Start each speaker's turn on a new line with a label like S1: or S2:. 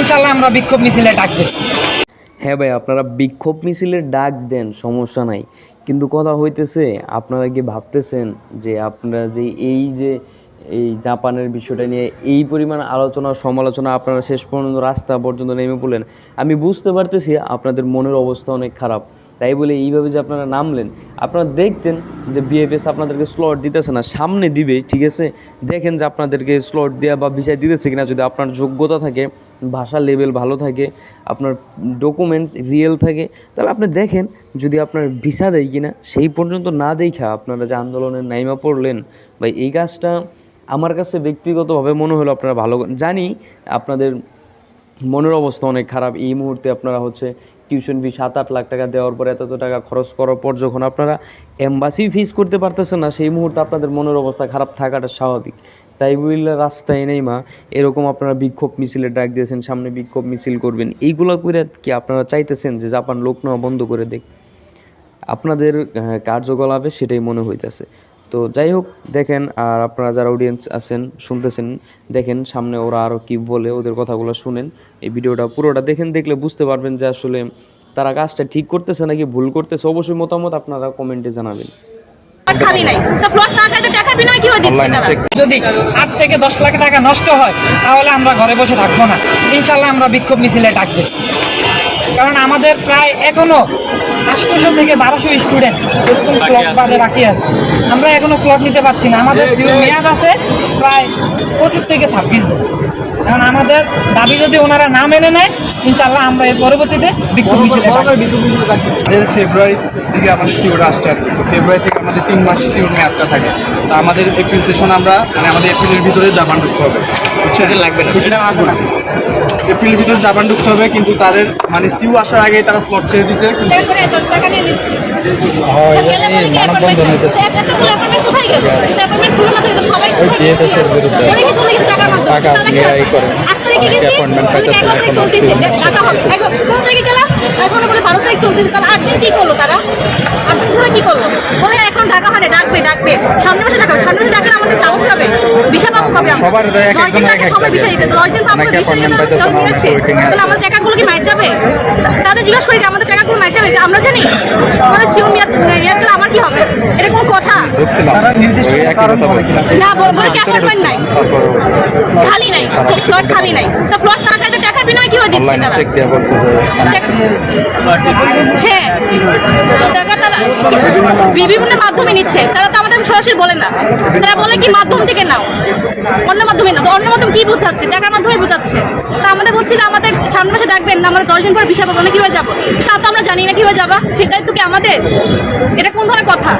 S1: ইনশাল্লাহ আমরা বিক্ষোভ মিছিলে ডাক দেব।
S2: হ্যাঁ ভাই, আপনারা বিক্ষোভ মিছিলে ডাক দেন, সমস্যা নাই। কিন্তু কথা হইতেছে, আপনারা কি ভাবতেছেন যে আপনারা যে এই যে এই জাপানের বিষয়টা নিয়ে এই পরিমাণ আলোচনা, সমালোচনা আপনারা শেষ পর্যন্ত রাস্তা পর্যন্ত নেমে পড়লেন, আমি বুঝতে পারতেছি আপনাদের মনের অবস্থা অনেক খারাপ। তাই বলে এইভাবে যে আপনারা নামলেন, আপনারা দেখতেন যে বিএফএস আপনাদেরকে স্লট দিতেছে না, সামনে দিবে, ঠিক আছে? দেখেন যে আপনাদেরকে স্লট দেওয়া বা বিষয় দিতেছে কিনা, যদি আপনার যোগ্যতা থাকে, ভাষা লেভেল ভালো থাকে, আপনার ডকুমেন্টস রিয়েল থাকে, তাহলে আপনি দেখেন যদি আপনার ভিসা দেয় কিনা, সেই পর্যন্ত না দেখা আপনারা যে আন্দোলনের নাইমা পড়লেন। বা এই কাজটা আমার কাছে ব্যক্তিগতভাবে মনে হলো আপনারা ভালো জানি আপনাদের মনের অবস্থা অনেক খারাপ। এই মুহূর্তে আপনারা হচ্ছে টিউশন ফি সাত আট লাখ টাকা দেওয়ার পর এত টাকা খরচ করার পর যখন আপনারা এম্বাসি ফিস করতে পারতেছেন না, সেই মুহূর্তে আপনাদের মনের অবস্থা খারাপ থাকাটা স্বাভাবিক। তাই বললে রাস্তায় নেই মা, এরকম আপনারা বিক্ষোভ মিছিলে ডাক দিয়েছেন, সামনে বিক্ষোভ মিছিল করবেন। এইগুলো করে কি আপনারা চাইতেছেন যে জাপান লোক নেওয়া বন্ধ করে দেখ আপনাদের কার্যকলাপে সেটাই মনে হইতেছে। তো যাই হোক দেখেন আর আপনারা যারা অডিয়েন্স আছেন শুনতেছেন দেখেন সামনে ওরা আরও কি বলে ওদের কথাগুলো শুনেন। এই ভিডিওটা পুরোটা দেখেন দেখলে বুঝতে পারবেন যে আসলে তারা কাজটা ঠিক করতেছে নাকি ভুল করতেছে। অবশ্যই মতামত আপনারা কমেন্টে জানাবেন?
S1: যদি আট থেকে দশ লাখ টাকা নষ্ট হয় তাহলে আমরা ঘরে বসে থাকব না। ইনশাল্লাহ আমরা বিক্ষোভ মিছিলে ডাক কারণ আমাদের প্রায় এখনও আটশোশো থেকে বারোশো স্টুডেন্ট এরকম স্লট বাদে বাকি আছে। আমরা এখনও স্লট নিতে পারছি না। আমাদের মেয়াদ আছে প্রায় পঁচিশ থেকে ছাব্বিশ দিন। কারণ আমাদের দাবি যদি ওনারা না মেনে নেয় ইনশাল্লাহ আমরা এর পরবর্তীতে বিক্ষোভ
S3: ফেব্রুয়ারি থেকে আমাদের সিওর আসছে আর তো ফেব্রুয়ারি থেকে আমাদের তিন মাস সিওর মেয়াদটা থাকে। তো আমাদের এপ্রিল সেশন আমরা মানে আমাদের এপ্রিলের ভিতরে জাপান ঢুকতে হবে। লাগবে না। এপ্রিলের ভিতরে জাপান ঢুকতে হবে কিন্তু তাদের মানে সিউ আসার আগে তারা স্লট ছেড়ে দিছে।
S4: এখন ঢাকা হলে ডাকবে, ডাকবে। সামনে মাসে ডাকবে, সামনে মাসে ডাকলে আমাদের আমরা?
S5: সবার এক
S4: দিন
S5: একজনের এক সময়
S4: বিষয় দিতে, দশ দিন পাবো,
S5: অনেকে
S4: ভিসা দিতে
S5: appointment
S4: তারা
S5: পাইতেছে
S4: সব
S5: না,
S4: নিয়ে আসছে।
S5: অনেকে waiting
S4: তাহলে। আমাদের টাকাগুলো কি মাইর যাবে? তাদের জিজ্ঞাসা করি আমাদের টাকাগুলো মাইর যাবে? আমরা জানি। আমাদের সিও মেয়াদ গেলে আমার কি হবে? এটা কোনো কথা। না বলব কি আপনার নাই। খালি নাই। ফ্লট খালি নাই। তো ফ্লট না খাইতে টাকা বিনিময় কি দিচ্ছে
S5: অনলাইনে চেক দিয়ে বলছে যে
S4: হ্যাঁ। টাকা তারা বিভিন্ন মাধ্যমে নিচ্ছে। তারা তো আমাদের সরাসরি বলে না। তারা বলে কি মাধ্যম থেকে নাও। অন্য মাধ্যমে না তো অন্য মাধ্যম কি বোঝাচ্ছে? টাকার মাধ্যমে বোঝাচ্ছে। তা আমাদের বলছি না আমাদের সামনে মাসে ডাকবেন না আমাদের দশ দিন পরে বিষয় পাবো না কীভাবে যাব? তা তো আমরা জানি না কীভাবে যাবা। সেটাই তো কি আমাদের? এটা কোন ধরনের কথা?